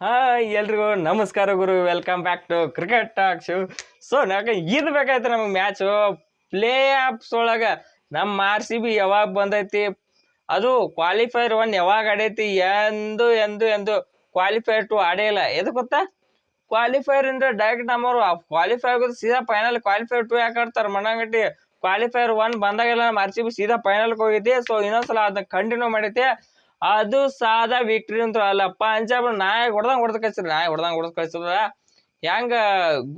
Hi, ಎಲ್ರಿಗೂ ನಮಸ್ಕಾರ ಗುರು. Welcome back to cricket talk show so ನಾಕ ಇದು ಬೇಕಾಯ್ತು ನಮಗೆ ಮ್ಯಾಚು ಪ್ಲೇ ಆಫ್ಸ್ ಒಳಗೆ ನಮ್ಮ ಆರ್ ಸಿ ಬಿ ಯಾವಾಗ ಬಂದೈತಿ? ಅದು ಕ್ವಾಲಿಫೈರ್ ಒನ್ ಯಾವಾಗ ಆಡೈತಿ? ಎಂದು ಎಂದು ಎಂದು ಕ್ವಾಲಿಫೈರ್ ಟು ಆಡೇ ಇಲ್ಲ. ಎದು ಗೊತ್ತಾ? ಕ್ವಾಲಿಫೈರ್ ಇಂದ ಡೈರೆಕ್ಟ್ ನಮ್ಮವರು ಕ್ವಾಲಿಫೈ ಆಗೋದು ಸೀದಾ ಫೈನಲ್ ಕ್ವಾಲಿಫೈರ್ ಟು ಯಾಕೆ ಆಡ್ತಾರೆ ಮಣ್ಣಂಗಟ್ಟಿ? ಕ್ವಾಲಿಫೈರ್ ಒನ್ ಬಂದಾಗೆಲ್ಲ ನಮ್ಮ ಆರ್ ಸಿ ಬಿ ಸೀದಾ ಫೈನಲ್ಗೆ ಹೋಗಿದ್ದೆ. ಸೊ ಇನ್ನೊಂದ್ಸಲ ಅದನ್ನ ಕಂಟಿನ್ಯೂ ಮಾಡೈತೆ ಅದು ಸಾದಾ ವಿಕ್ಟ್ರಿ ಅಂತ ಅಲ್ಲ. ಪಂಜಾಬ್ ನಾಯಿ ಹೊಡ್ದಂಗ್ ಹೊಡೆದ್ ಕಳ್ಸಿದ್ರು. ನಾಯಿ ಹೊಡ್ದಂಗ್ ಹೊಡೆದ್ ಕಳ್ಸಿದ್ರ. ಹೆಂಗ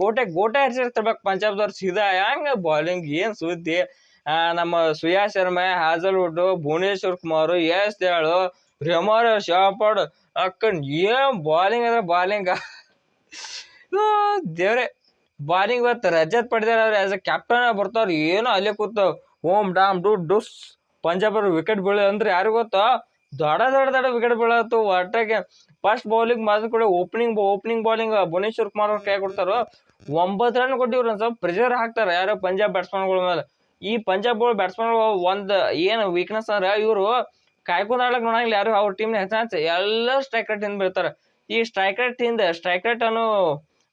ಗೋಟೆ ಗೋಟೆ ಹರಿಸಿರ್ತಿರ್ಬೇಕು ಪಂಜಾಬ್ದವ್ರು ಸೀದಾ. ಹೆಂಗ ಬಾಲಿಂಗ್ ಏನ್ ಸುದ್ದಿ? ನಮ್ಮ ಸುಯಾ ಶರ್ಮಾ, ಹಾಜಲ್ವುಡ್, ಭುವನೇಶ್ವರ್ ಕುಮಾರ್ ಯಶ್ ದೇಳು ರೆಮೋರ್ ಶಾಪಡ್ ಅಕ್ಕನ್ ಏನ್ ಬಾಲಿಂಗ್ ಅಂದ್ರೆ ಬಾಲಿಂಗ್ ದೇವ್ರೆ. ಬಾಲಿಂಗ್ ಇವತ್ತು Rajat Patidar as a captain ಬರ್ತಾವ್ರ. ಏನೋ ಅಲ್ಲೇ ಕೂತಾವ್ ಓಂ ಡಾಮ್ ಡು ಡುಸ್. ಪಂಜಾಬ್ ಅವ್ರು ವಿಕೆಟ್ ಬೀಳ ಅಂದ್ರೆ ಯಾರು ಗೊತ್ತಾ? ದೊಡ್ಡ ದೊಡ್ಡ ದೊಡ್ಡ ವಿಕೆಟ್ ಬೀಳತ್ತು ಒಟ್ಟಾಗೆ ಫಸ್ಟ್ ಬೌಲಿಂಗ್ ಮಾತ್ರ ಕೂಡ opening opening bowling Bhuvneshwar Kumar ಅವ್ರು ಕೈ ಕೊಡ್ತಾರೋ? ಒಂಬತ್ತು ರನ್ ಕೊಟ್ಟಿವ್ರು ಸ್ವಲ್ಪ ಪ್ರೆಷರ್ ಹಾಕ್ತಾರ. ಯಾರು ಪಂಜಾಬ್ ಬ್ಯಾಟ್ಸ್ಮನ್ಗಳ ಮೇಲೆ. ಈ ಪಂಜಾಬ್ ಬ್ಯಾಟ್ಸ್ಮನ್ ಒಂದು ಏನು ವೀಕ್ನೆಸ್ ಅಂದ್ರೆ ಇವರು ಕಾಯ್ಕೊಂಡ್ ಆಡ್ಲಕ್ ನೋಡಂಗಿಲ್ಲ. ಯಾರು ಅವ್ರ ಟೀಮ್ ಹೆಚ್ಚಾನ್ಸ್ ಎಲ್ಲ ಸ್ಟ್ರೈಕ್ ರೇಟ್ ಹಿಂದೆ ಬೀಳ್ತಾರ. ಈ ಸ್ಟ್ರೈಕ್ ರೇಟ್ ಹಿಂದೆ ಸ್ಟ್ರೈಕ್ ರೇಟ್ ಅನ್ನು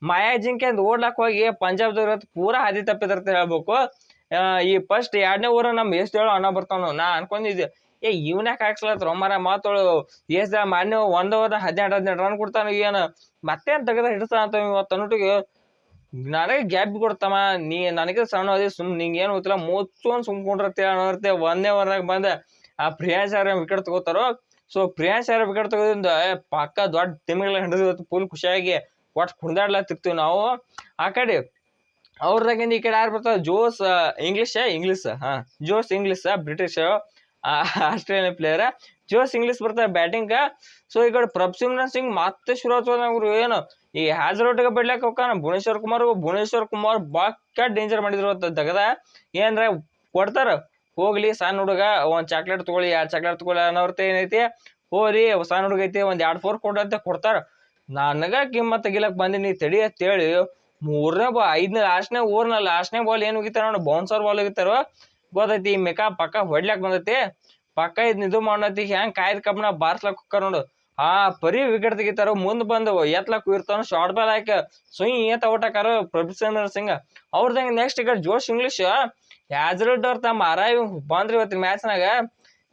ಮಾಯಾ ಜಿಂಕೆ ಅಂತ ಓಡ್ಲಾಕ್ ಹೋಗಿ ಪಂಜಾಬ್ದವ್ರತ್ತು ಪೂರಾ ಹಾದಿ ತಪ್ಪಿದಾರ ಹೇಳ್ಬೇಕು. ಈ ಫಸ್ಟ್ ಎರಡನೇ ಊರ ನಮ್ ಎಷ್ಟ್ ಹೇಳೋ ಅಣ್ಣ ಬರ್ತಾವ ನಾ ಅನ್ಕೊಂಡಿದ್ದೆ. ಏ, ಇವ್ನ್ಯಾಕ ಹಾಕ್ಸ್ಲತ್ರ ಮರ ಮಾತೋಳು ಎಸ್ ಮಾನ್ಯ ಒಂದು ಓವರ್ ಹದಿನೆಂಟು ಹದಿನೆಂಟು ರನ್ ಕೊಡ್ತಾನ ಏನು? ಮತ್ತೇನ್ ತೆಗೆದ ಹಿಡಿಸ್ತಾನಂತ ಇವತ್ತು ಅನ್ನೋಟಿಗೆ? ನನಗೆ ಗ್ಯಾಪ್ ಕೊಡ್ತಮ್ಮ, ನೀ ನನಗೆ ಸಣ್ಣ ಅದೇ ಸುಮ್ ನಿಂಗೆ ಏನು ಗೊತ್ತಿಲ್ಲ ಸುಮ್ ಸುಮ್ಕೊಂಡ್ರತ್ತೆ ಅನ್ನೋರ್ತೆ ಒಂದೇ ಓವರ್ನಾಗ ಬಂದ ಆ ಪ್ರಿಯಾಂಶ್ ಅವ್ರ ವಿಕೆಟ್ ತಗೋತಾರೋ? ಸೊ ಪ್ರಿಯಾಂಶ್ ಅವ್ರ ವಿಕೆಟ್ ತಗೋದ್ರಿಂದ ಪಕ್ಕ ದೊಡ್ಡ ಟೀಮ್ಗಳ ಹಿಡಿದು ಫುಲ್ ಖುಷಿಯಾಗಿ ಒಟ್ಟು ಕುಣಿದಾಡ್ಲತ್ತಿರ್ತೀವಿ ನಾವು. ಆ ಕಡೆ ಅವ್ರದಾಗಿಂದ ಈ ಕಡೆ ಯಾರು ಬರ್ತಾರೆ? ಜೋಸ್ ಇಂಗ್ಲಿಷ್ ಇಂಗ್ಲಿಷ್ ಹಾ, Josh Inglis British Australian player Josh Inglis ಬರ್ತಾರೆ ಬ್ಯಾಟಿಂಗ್ ಸೊ ಈ ಕಡೆ ಪ್ರಭ್ಸಿಮ್ರನ್ ಸಿಂಗ್ ಮತ್ತೆ ಶುರು ಏನು? ಈ ಹ್ಯಾಜರೋಟ್ಗೆ ಬಿಡ್ಲಕ್ ಹೋಗ್ತಾನ. ಭುವನೇಶ್ವರ್ ಕುಮಾರ್ ಭುವನೇಶ್ವರ್ ಕುಮಾರ್ ಬಾಕ ಡೇಂಜರ್ ಮಾಡಿದ್ರು ಅಂತ ತೆಗದ. ಏನ್ರ ಕೊಡ್ತಾರ. ಹೋಗ್ಲಿ, ಸಣ್ಣ ಹುಡುಗ, ಒಂದ್ ಚಾಕ್ಲೇಟ್ ತಗೊಳ್ಳಿ, ಎರಡ್ ಚಾಕ್ಲೇಟ್ ತಗೊಳ್ಳಿ ಅನ್ನೋರ್ತ ಏನೈತಿ? ಹೋರಿ ಸಣ್ಣ ಹುಡುಗ ಐತಿ, ಒಂದ್ ಎರಡ್ ಫೋರ್ ಕೊಡಂತ ಕೊಡ್ತಾರ. ನನಗ ಕಿಮ್ಮತ್ ತೆಗಿಲಕ್ ಬಂದಿನಿ. ತಡಿ ಅಂತ ಹೇಳಿ ಮೂರನೇ ಬಾ ಐದನೇ ಲಾಸ್ಟ್ನೇ ಓವರ್ನ ಲಾಸ್ಟ್ನೇ ಬಾಲ್ ಏನು ಹೋಗಿತ್ತಾರ ನೋಡಿ. ಬೌನ್ಸರ್ ಬಾಲ್ ಹೋಗಿತ್ತಾರ ಗೊತ್ತೈತಿ, ಈ ಮೆಕಾ ಪಕ್ಕ ಹೊಡ್ಲಾಕ್ ಬಂದೈತಿ. ಪಕ್ಕ ಇದ್ ಇದು ಮಾಡೋತಿ ಹೆಂಗ್ ಕಾಯ್ದ ಕಬ್ಬನ ಬಾರ್ಸ್ಲಕ್ ಹೋಗ್ತಾರ ನೋಡು. ಆ ಪರಿ ವಿಕೆಟ್ ತೆಗಿತಾರ, ಮುಂದ್ ಬಂದು ಎತ್ಲಕ್ ಇರ್ತಾನ ಶಾರ್ಟ್ ಬಾಲ್ ಹಾಕಿ ಸುಯ್ ಏತ್ ಔಟ್ ಹಾಕಾರ ಪ್ರಭುಚಂದ್ರ ಸಿಂಗ್. ಅವ್ರದಂಗ ನೆಕ್ಸ್ಟ್ ಈಗ ಜೋಶ್ ಇಂಗ್ಲಿಷ್. ಹ್ಯಾಜರ್ಡ್ ಅವ್ರ ತಮ್ಮ ಅರಾಯ್ ಬಂದ್ರಿ ಇವತ್ತಿನ ಮ್ಯಾಚ್ನಾಗ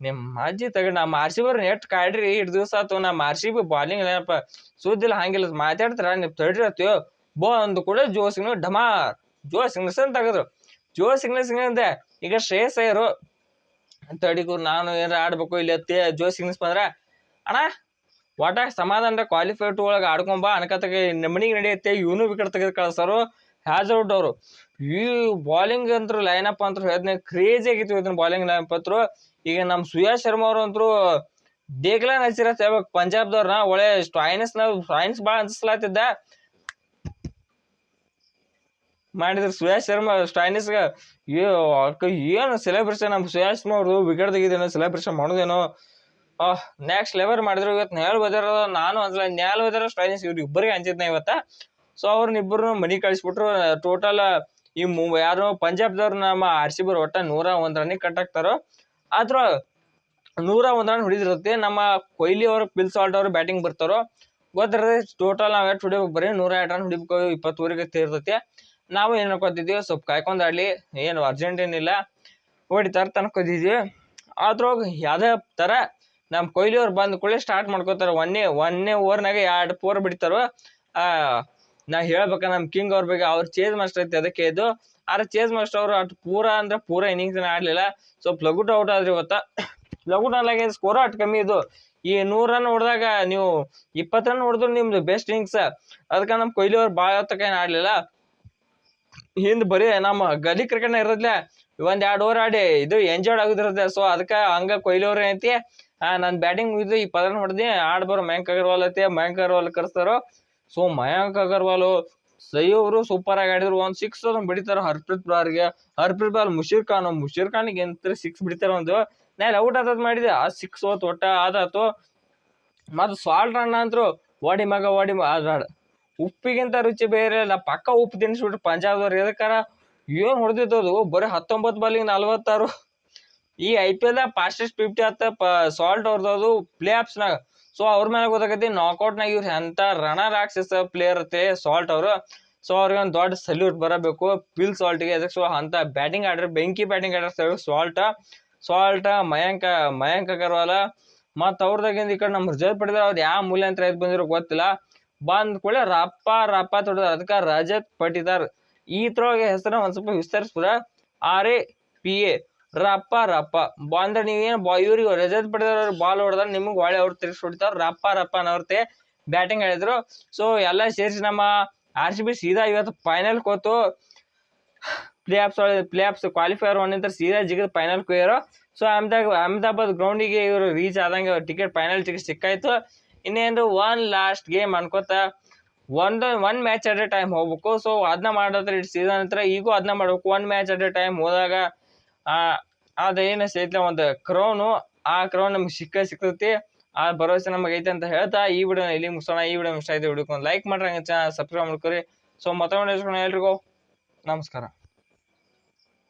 ನಿಮ್ಮ ಅಜ್ಜಿ ತಗಡ್ ನಮ್ಮ ಆರ್ ಸಿ ಬಿ ನೆಟ್ ಕಾಡ್ರಿ ಇಷ್ಟು ದಿವಸ ಆತು ನಮ್ಮ ಆರ್ ಸಿ ಬಿ ಬಾಲಿಂಗ್ ಏನಪ್ಪ, ಸುದ್ದಿಲ್ಲ, ಹಂಗಿಲ್ಲ ಮಾತಾಡ್ತಾರ ನೀವು ಬೋ ಅಂದ ಕೂಡ ಜೋ ಸಿಂಗ್, ಢಮಾರ್. ಜೋ ಸಿಂಗ್ಸ್ ಅಂತ ತಗದ್ರು. ಜೋ ಸಿಂಗ್ ಸಿಂಗ್ ಅಂದೆ, ಈಗ ಶ್ರೇಯಸ್ ಅಯ್ಯರು ತಡಿಗೂ ನಾನು ಏನಾರ ಆಡ್ಬೇಕು, ಇಲ್ಲಿ ಅತ್ತೆ ಜೋಶ್ ಬಂದ್ರ, ಅಣ್ಣ ಒಟ ಸಮಾಧಾನ ಕ್ವಾಲಿಫೈ ಟು ಒಳಗೆ ಆಡ್ಕೊಂಬ ಅನ್ಕತ್ತಾಗ, ನಮ್ಮನಿಗೆ ನಡೆಯುತ್ತೆ, ಇವನು ವಿಕೆಟ್ ತೆಗೆದು ಕಳಿಸೋರು ಹ್ಯಾಜರ್ಡ್ ಅವರು. ಈ ಬಾಲಿಂಗ್ ಅಂತೂ ಲೈನ್ ಅಪ್ ಅಂತೂ ಹೇಳ್ತೀನಿ ಕ್ರೇಜಿ ಆಗಿತ್ತು ಇದನ್ನ ಬಾಲಿಂಗ್ ಲೈನ್ ಅಪ್ ಅಂತೂ ಈಗ ನಮ್ಮ ಸುಯಾ ಶರ್ಮಾ ಅವರು ಅಂತೂ ದೇಗ್ಲಾನ್ ಹೇಳ್ಬೇಕು ಪಂಜಾಬ್ದವ್ರನ್ನ ಒಳ್ಳೆ ಸ್ಟಾಯಿನ್ಸ್ ನಾವು ಸ್ಟಾಯಿನ್ಸ್ ಭಾಳ ಅನ್ಸ್ಲಾತಿದ್ದ ಮಾಡಿದ್ರು. ಸುಯಾಶ್ ಶರ್ಮಾ ಸ್ಟಾಯಿನಿಸ್ಗ ಏನು ಸೆಲೆಬ್ರೇಷನ್ ನಮ್ಮ ಸುಯಾಶ್ ಶರ್ಮಾ ಅವ್ರದ್ದು ವಿಕೆಟ್ ತೆಗಿದೇನೋ ಸೆಲೆಬ್ರೇಷನ್ ಮಾಡೋದೇನೋ ನೆಕ್ಸ್ಟ್ ಲೆವೆಲ್ ಮಾಡಿದ್ರು. ಇವತ್ತು ನೇಲ್ ಬದರ ನಾನು ಅಂದ್ರೆ ನೇಲ್ ಬದರ ಸ್ಟೈನಿಸ್ ಇವ್ರು ಇಬ್ಬರಿಗೆ ಹಂಚಿದ್ನ ಇವತ್ತ. ಸೊ ಅವ್ರನ್ನ ಇಬ್ಬರು ಮನಿ ಕಳಿಸ್ಬಿಟ್ರು. ಟೋಟಲ್ ಈ ಮು ಯಾರು ಪಂಜಾಬ್ದವ್ರು ನಮ್ಮ ಆರ್ ಸಿ ಬಿ ಒಟ್ಟ ನೂರ ಒಂದ್ ರನ್ನಿಗೆ ಕಟ್ಟಾಕ್ತಾರೋ. ಆದ್ರ ನೂರ ಒಂದ್ ರನ್ ಹೊಡಿದಿರುತ್ತೆ. ನಮ್ಮ ಕೊಹ್ಲಿ ಅವರು ಪಿಲ್ಸ್ ಆಲ್ಟ್ ಅವರು ಬ್ಯಾಟಿಂಗ್ ಬರ್ತಾರೋ? ಗೊತ್ತಿರತ್ತೆ. ಟೋಟಲ್ ನಾವ್ ಎಷ್ಟು ಹೊಡಿಬೇಕು? ಬರೀ ನೂರ ಎರಡು ರನ್ ಹೊಡಿಬೇಕು. ಇಪ್ಪತ್ತೂವರೆಗೆ ಇರ್ತೈತಿ ನಾವು ಏನು ಅನ್ಕೋತಿದ್ವಿ ಸ್ವಲ್ಪ ಕಾಯ್ಕೊಂಡಾಡ್ಲಿ ಏನು ಅರ್ಜೆಂಟ್ ಏನಿಲ್ಲ, ಹೊಡಿತಾರೆ ತನ್ಕೋತಿದ್ವಿ ಅದ್ರೊಳಗೆ ಯಾವ್ದೇ ಥರ ನಮ್ಮ ಕೊಹ್ಲಿ ಅವ್ರು ಬಂದ ಕೂಡಲೇ ಸ್ಟಾರ್ಟ್ ಮಾಡ್ಕೋತಾರ. ಒನ್ನೇ ಒನ್ನೇ ಓವರ್ನಾಗ ಎರಡು ಪೋರ್ ಬಿಡ್ತಾರೋ. ನಾ ಹೇಳ್ಬೇಕ ನಮ್ಮ ಕಿಂಗ್ ಅವ್ರ ಬಗ್ಗೆ, ಅವ್ರ ಚೇಸ್ ಮಾಸ್ಟರ್ ಐತಿ ಅದಕ್ಕೆ ಇದು. ಆದ್ರೆ ಚೇಸ್ ಮಾಸ್ಟರ್ ಅವರು ಅಟ್ ಪೂರ ಅಂದ್ರೆ ಪೂರ ಇನ್ನಿಂಗ್ಸ್ ಆಡ್ಲಿಲ್ಲ. ಸ್ವಲ್ಪ ಲಘುಟ್ ಔಟ್ ಆದ್ರಿ ಇವತ್ತ ಲಘುಟ್ ಅಲ್ಲಾಗೆ ಸ್ಕೋರ್ ಅಟ್ ಕಮ್ಮಿ ಇದು. ಈ ನೂರು ರನ್ ಹೊಡೆದಾಗ ನೀವು ಇಪ್ಪತ್ತು ರನ್ ಹೊಡೆದ್ರು ನಿಮ್ದು ಬೆಸ್ಟ್ ಇನ್ನಿಂಗ್ಸ್ ಅದಕ್ಕೆ ನಮ್ಮ ಕೊಹ್ಲಿ ಅವ್ರು ಭಾಳ ಹೊತ್ತಕ ಏನ್ ಆಡ್ಲಿಲ್ಲ. ಹಿಂದ್ ಬರೀ ನಮ್ಮ ಗಲಿ ಕ್ರಿಕೆಟ್ ಇರೋದ್ಲೆ ಒಂದ್ ಎರಡ್ ಓವರ್ ಆಡಿ ಇದು ಎಂಜಾಯ್ ಆಗುದಿರುತ್ತೆ ಸೊ ಅದಕ್ಕೆ ಹಂಗ ಕೊಹ್ಲಿ ಅವ್ರ ಏನೈತಿ ಆ, ನನ್ ಬ್ಯಾಟಿಂಗ್ ಮುಗಿದು ಈ ಪದನ ಹೊಡೆದಿ, ಆಡ್ ಬರೋ ಮಯಾಂಕ್ ಅಗರ್ವಾಲ್ ಐತಿ. ಮಯಾಂಕ್ ಅಗರ್ವಾಲ್ ಕರ್ಸ್ತಾರೋ. ಸೊ ಮಯಾಂಕ್ ಅಗರ್ವಾಲ್ ಸೈ ಅವರು ಸೂಪರ್ ಆಗಿ ಆಡಿದ್ರು. ಒಂದ್ ಸಿಕ್ಸ್ ಅದನ್ನ ಬಿಡಿತಾರ ಹರ್ಪ್ರೀತ್ ಬಾರ್ಗೆ. ಹರ್ಪ್ರೀತ್ ಬಾಲ್ ಮುಷೀರ್ ಖಾನ್ ಮುಷೀರ್ ಖಾನಿಗೆ ಎಂತ ಸಿಕ್ಸ್ ಬಿಡ್ತಾರ ಒಂದು ನಾ ಔಟ್ ಆದದ್ ಮಾಡಿದೆ. ಆ ಸಿಕ್ಸ್ ಹೋತ್ ಒಟ್ಟ ಆದಾತು ಮತ್ ಸಾಲ್ಟ್ ರನ್ ಅಂದ್ರು ವಾಡಿ ಮಗ ವಾಡಿ ಮ- ಅದ್ ಉಪ್ಪಿಗಿಂತ ರುಚಿ ಬೇರೆ ಇಲ್ಲ. ಪಕ್ಕ ಉಪ್ಪು ತಿನ್ನಿಸ್ಬಿಟ್ರು ಪಂಜಾಬ್ದವ್ರು ಎದಕ್ಕಾರ? ಏನ್ ಅದು ಬರೀ ಹತ್ತೊಂಬತ್ತು ಬಾಲಿಗೆ ನಲ್ವತ್ತಾರು. ಈ I P L fastest fifty ಹತ್ತ ಸಾಲ್ಟ್ ಅವ್ರದ್ದು ಪ್ಲೇ ಆಫ್ಸ್ನಾಗ ಸೊ ಅವ್ರ ಮೇಲೆ ಗೊತ್ತಾಗೈತಿ ನಾಕೌಟ್ನಾಗ ಇವ್ರು ಎಂಥ ರಣ ರಾಕ್ಷಸ ಪ್ಲೇಯರ್ ಐತೆ ಸಾಲ್ಟ್ ಅವರು. ಸೊ ಅವ್ರಿಗೆ ಒಂದು ದೊಡ್ಡ ಸಲ್ಯೂಟ್ ಬರಬೇಕು. ಪಿಲ್ ಸಾಲ್ಟ್ಗೆ ಅದಕ್ಕೆ ಸೊ ಅಂತ ಬ್ಯಾಟಿಂಗ್ ಆಡ್ರಿ, ಬೆಂಕಿ ಬ್ಯಾಟಿಂಗ್ ಆಡ್ತಾರೆ ಸಾಲ್ಟ್ ಸಾಲ್ಟ್ ಮಯಾಂಕ, ಮಯಾಂಕ್ ಅಗರ್ವಾಲ. ಮತ್ತು ಅವ್ರದಾಗಿಂದ ಈ ಕಡೆ ನಮ್ಮ ರಿಸರ್ವ್ ಪಡೆದ್ರೆ ಅವ್ರು ಯಾವ ಮೂಲ್ಯಾಂತರ ಎದ್ದು ಬಂದಿರೋ ಗೊತ್ತಿಲ್ಲ. ಬಂದ ಕೂಡ ರಪ್ಪ ರಪ್ಪ ತೊಡಿದಾರ. ಅದಕ್ಕೆ ರಜತ್ ಪಟಿದಾರ್. ಈ ತ್ರೋಗೆ ಹೆಸರು ಒಂದು ಸ್ವಲ್ಪ ವಿಸ್ತರಿಸ್ಬಿಡ ಆರ್ ಎ ಪಿ, ಎ. ರಪ್ಪ ರಪ್ಪ. ಬಂದ್ರೆ ನೀವೇನು ಬಾ, ಇವ್ರಿಗೆ ರಜತ್ ಪಟ್ಟಿದಾರ ಬಾಲ್ ಹೊಡೆದ್ರೆ, ನಿಮಗೆ ಒಳ್ಳೆ ಅವ್ರು ತಿರ್ಗಿಸಿ ಹೊಡಿತಾರ. ರಪ್ಪ ರಪ್ಪ ಅನ್ನೋರ್ತೆ ಬ್ಯಾಟಿಂಗ್ ಹೇಳಿದ್ರು. ಸೊ, ಎಲ್ಲ ಸೇರಿಸಿ ನಮ್ಮ ಆರ್ ಸಿ ಬಿ ಸೀದಾ ಇವತ್ತು ಫೈನಲ್ ಕೋತು. Playoffs playoffs qualifier one ಅಂತ ಸೀದಾ ಜಿಗಿದ ಫೈನಲ್ ಕುಯ್ಯರು. ಸೊ, ಅಹಮದಾಬಾದ್ ಅಹಮದಾಬಾದ್ ಗ್ರೌಂಡಿಗೆ ಇವರು ರೀಚ್ ಆದಂಗೆ ಟಿಕೆಟ್ ಫೈನಲ್ ಟಿಕೆಟ್ ಸಿಕ್ಕಾಯ್ತು. ಇನ್ನೇನು ಒನ್ ಲಾಸ್ಟ್ ಗೇಮ್ ಅನ್ಕೋತ ಒಂದು one match at a time ಹೋಗ್ಬೇಕು. ಸೊ ಅದನ್ನ ಮಾಡೋದ್ರೆ ಇಟ್ಟು ಸೀಸನ್ ಹತ್ರ ಈಗೂ ಅದನ್ನ ಮಾಡ್ಬೇಕು. One match at a time ಹೋದಾಗ ಅದೇನು ಸೈತ್ಲ ಒಂದು ಕ್ರೌನು ಆ ಕ್ರೌನ್ ನಮ್ಗೆ ಸಿಕ್ಕ, ಸಿಕ್ತೈತಿ. ಆ ಭರವಸೆ ನಮಗೆ ಐತೆ ಅಂತ ಹೇಳ್ತಾ ಈ ವಿಡಿಯೋನ ಇಲ್ಲಿ ಮುಗಿಸೋಣ. ಈ ವಿಡಿಯೋ ಇಷ್ಟ ಆಯ್ತು ಲೈಕ್ ಮಾಡ್ರಿ ಹಂಗೆ ಚಾನಲ್ ಸಬ್ಸ್ಕ್ರೈಬ್ ಮಾಡ್ಕೊರಿ. ಸೊ ಮತ್ತೊಮ್ಮೆ ಎಲ್ರಿಗೂ ನಮಸ್ಕಾರ.